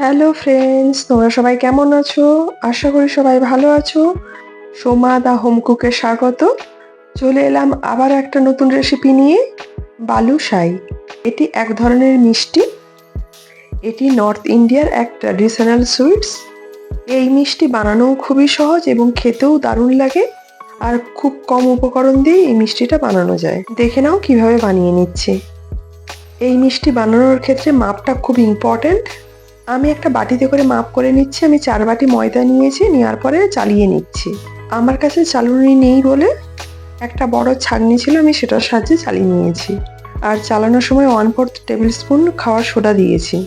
Hello friends, তোমরা সবাই কেমন আছো? আশা করি সবাই ভালো আছো। সোমা দা হোম কুকে স্বাগত। চলে এলাম আবার একটা নতুন রেসিপি নিয়ে বালুশাই এটি এক ধরনের মিষ্টি। এটি নর্থ ইন্ডিয়ার এক ট্র্যাডিশনাল সুইটস এই মিষ্টি বানানোও খুবই সহজ এবং খেতেও দারুণ লাগে। আর খুব কম উপকরণ দিয়ে এই মিষ্টিটা বানানো যায়। দেখে নাও কীভাবে বানিয়ে নিচ্ছি। এই মিষ্টি বানানোর ক্ষেত্রে মাপটা খুব ইম্পর্ট্যান্ট আমি একটা বাটিতে করে মাপ করে নিচ্ছি, আমি চার বাটি ময়দা নিয়েছি, নেওয়ার পরে চালিয়ে নিচ্ছি। আমার কাছে চালুনি নেই বলে একটা বড় ছাগনি ছিল, আমি সেটার সাহায্যে চালিয়ে নিয়েছি। আর চালানোর সময় ওয়ান ফোর্থ টেবিল স্পুন খাওয়ার সোডা দিয়েছি।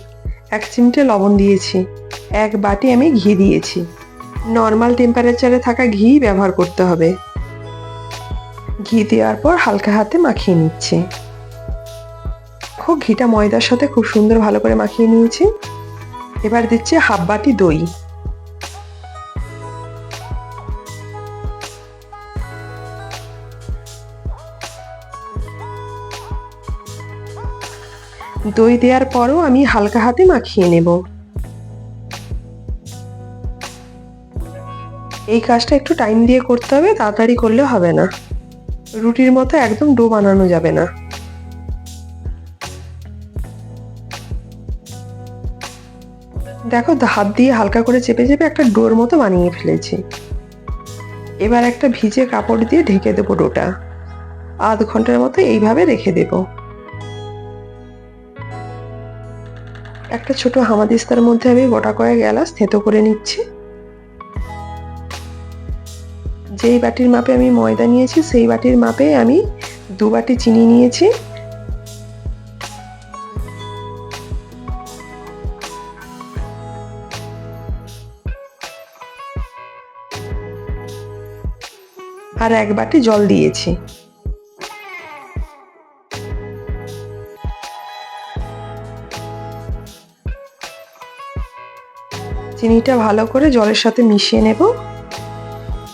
এক চিমটে লবণ দিয়েছি। এক বাটি আমি ঘি দিয়েছি। নর্মাল টেম্পারেচারে থাকা ঘি ব্যবহার করতে হবে। ঘি দেওয়ার পর হালকা হাতে মাখিয়ে নিচ্ছি। দেখো ঘিটা ময়দার সাথে খুব সুন্দর ভালো করে মাখিয়ে নিয়েছি। এবার দিচ্ছি হাফ বাটি দই। দই দেওয়ার পরও আমি হালকা হাতে মাখিয়ে নেব। এই কাজটা একটু টাইম দিয়ে করতে হবে, তাড়াতাড়ি করলে হবে না। রুটির মতো একদম ডো বানানো যাবে না। দেখো হাত দিয়ে হালকা করে চেপে চেপে একটা ডোর মতো বানিয়ে ফেলেছি। এবার একটা ভিজে কাপড় দিয়ে ঢেকে দেবো ডোটা। আধ ঘণ্টার মতো এইভাবে রেখে দেব। একটা ছোট হামাদিস্তার মধ্যে আমি গোটা কয়েক এলাচ থেতো করে নিচ্ছি। যেই বাটির মাপে আমি ময়দা নিয়েছি, সেই বাটির মাপে আমি দু বাটি চিনি নিয়েছি। আর এক বাটি জল দিয়েছি। চিনিটা ভালো করে জলের সাথে মিশিয়ে নেব।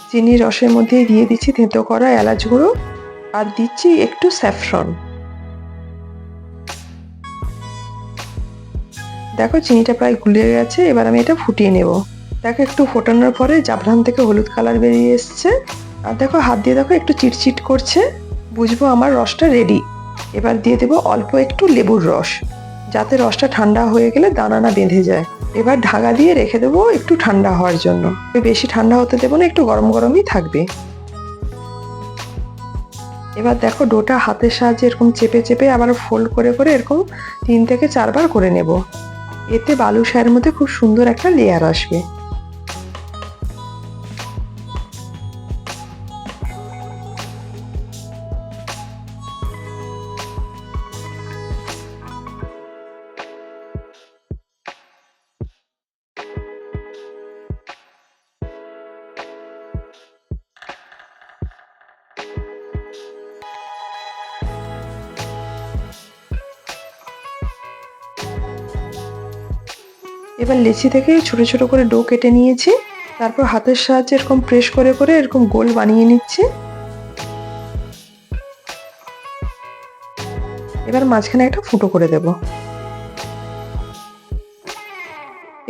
চিনির রসের মধ্যে দিয়ে দিচ্ছি থেঁতো করা এলাচ গুঁড়ো আর দিচ্ছি একটু স্যাফরন। দেখো চিনিটা প্রায় গুলে গেছে, এবার আমি এটা ফুটিয়ে নেব। দেখো একটু ফোটানোর পরে জাফরান থেকে হলুদ কালার বেরিয়ে এসছে। আর দেখো, হাত দিয়ে দেখো, একটু চিটচিট করছে। বুঝব আমার রসটা রেডি এবার দিয়ে দেবো অল্প একটু লেবুর রস। যাতে রসটা ঠান্ডা হয়ে গেলে দানা না বেঁধে যায়। এবার ঢাকা দিয়ে রেখে দেবো একটু ঠান্ডা হওয়ার জন্য। বেশি ঠান্ডা হতে দেবো না, একটু গরম গরমই থাকবে। এবার দেখো, ডোটা হাতের সাহায্যে এরকম চেপে চেপে আবার ফোল্ড করে করে এরকম তিন থেকে চারবার করে নেব। এতে বালু সায়ের মধ্যে খুব সুন্দর একটা লেয়ার আসবে। এবার লেচি থেকে ছোট ছোট করে ডো কেটে নিয়েছি। তারপর হাতের সাহায্যে এরকম প্রেস করে করে এরকম গোল বানিয়ে নিচ্ছি। এবার মাঝখানে একটা ফুটো করে দেব।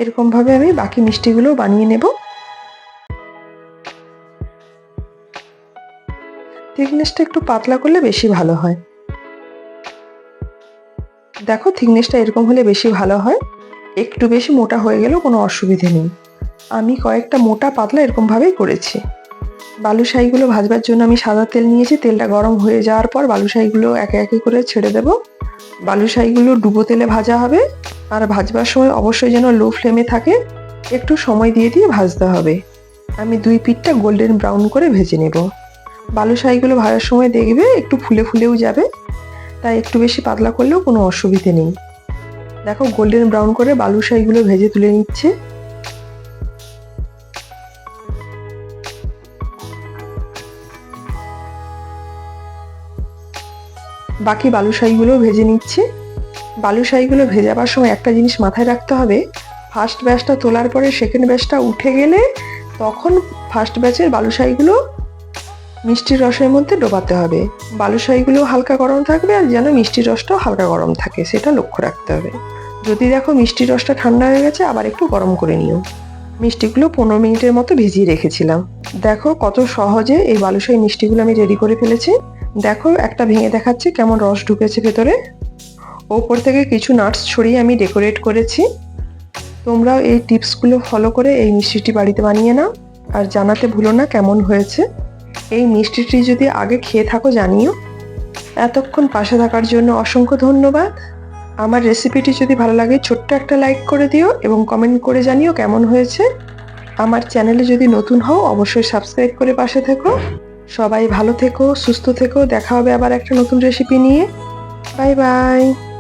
এরকম ভাবে আমি বাকি মিষ্টিগুলো বানিয়ে নেব। থিকনেসটা একটু পাতলা করলে বেশি ভালো হয়। দেখো, থিকনেসটা এরকম হলে বেশি ভালো হয়। একটু বেশি মোটা হয়ে গেলেও কোনো অসুবিধে নেই। আমি কয়েকটা মোটা পাতলা এরকমভাবেই করেছি। বালুশাহিগুলো ভাজবার জন্য আমি সাদা তেল নিয়েছি, তেলটা গরম হয়ে যাওয়ার পর বালুশাহিগুলো একে একে করে ছেড়ে দেব। বালুশাহিগুলো ডুবো তেলে ভাজা হবে, আর ভাজবার সময় অবশ্যই যেন লো ফ্লেমে থাকে, একটু সময় দিয়ে দিয়ে ভাজতে হবে। আমি দুই পিঠটা গোল্ডেন ব্রাউন করে ভেজে নেব। বালুশাহিগুলো ভাজার সময় দেখবে একটু ফুলে ফুলেও যাবে, তাই একটু বেশি পাতলা করলেও কোনো অসুবিধে নেই। দেখো গোল্ডেন ব্রাউন করে বালুশাহিগুলো ভেজে তুলে নিচ্ছে। বাকি বালুশাহিগুলো ভেজে নিচ্ছে। বালুশাহিগুলো ভেজাবার সময় একটা জিনিস মাথায় রাখতে হবে। ফার্স্ট ব্যাচটা তোলার পরে সেকেন্ড ব্যাচটা উঠে গেলে তখন ফার্স্ট ব্যাচের বালুশাহিগুলো মিষ্টির রসের মধ্যে ডোবাতে হবে। বালুশাহিগুলো হালকা গরম থাকবে আর যেন মিষ্টির রসটাও হালকা গরম থাকে, সেটা লক্ষ্য রাখতে হবে। যদি দেখো মিষ্টি রসটা ঠান্ডা হয়ে গেছে, আবার একটু গরম করে নিও। মিষ্টিগুলো পনেরো মিনিটের মতো ভিজিয়ে রেখেছিলাম। দেখো কত সহজে এই বালুশাহী মিষ্টিগুলো আমি রেডি করে ফেলেছি। দেখো একটা ভেঙে দেখাচ্ছে কেমন রস ঢুকেছে ভেতরে। ওপর থেকে কিছু নাটস ছড়িয়ে আমি ডেকোরেট করেছি। তোমরাও এই টিপসগুলো ফলো করে এই মিষ্টিটি বাড়িতে বানিয়ে নাও। আর জানাতে ভুলো না কেমন হয়েছে। এই মিষ্টিটি যদি আগে খেয়ে থাকো জানিও। এতক্ষণ পাশে থাকার জন্য অসংখ্য ধন্যবাদ। আমার রেসিপিটি যদি ভালো লাগে, ছোট্ট একটা লাইক করে দিও এবং কমেন্ট করে জানিও কেমন হয়েছে। আমার চ্যানেলে যদি নতুন হও, অবশ্যই সাবস্ক্রাইব করে পাশে থেকো। সবাই ভালো থেকো, সুস্থ থেকো। দেখা হবে আবার একটা নতুন রেসিপি নিয়ে। Bye bye.